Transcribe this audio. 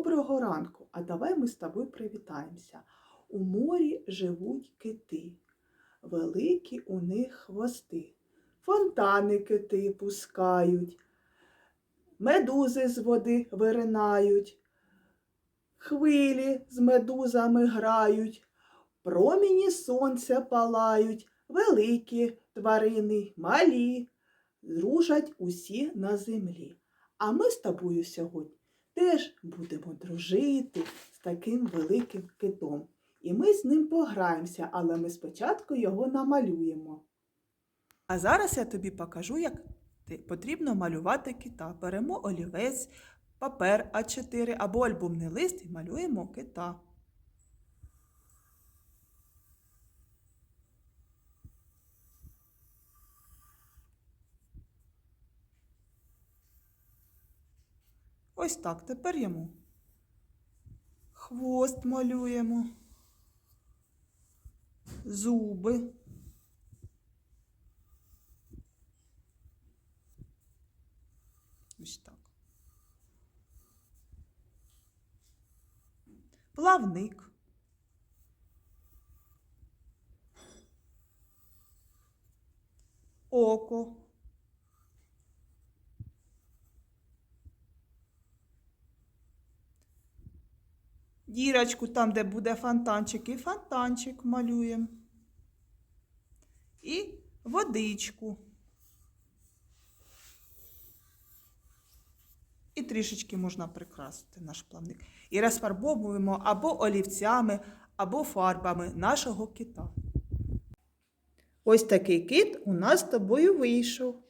Доброго ранку, а давай ми з тобою привітаємося. У морі живуть кити, великі у них хвости, фонтани кити пускають, медузи з води виринають, хвилі з медузами грають, проміні сонця палають, великі тварини, малі, дружать усі на землі. А ми з тобою сьогодні теж будемо дружити з таким великим китом. І ми з ним пограємося, але ми спочатку його намалюємо. А зараз я тобі покажу, як потрібно малювати кита. Беремо олівець, папер А4 або альбомний лист і малюємо кита. Ось так, тепер йому хвост малюємо, зуби. Ось так. Плавник. Око. Дірочку там, де буде фонтанчик, і фонтанчик малюємо. І водичку. І трішечки можна прикрасити наш плавник. І розфарбовуємо або олівцями, або фарбами нашого кита. Ось такий кит у нас з тобою вийшов.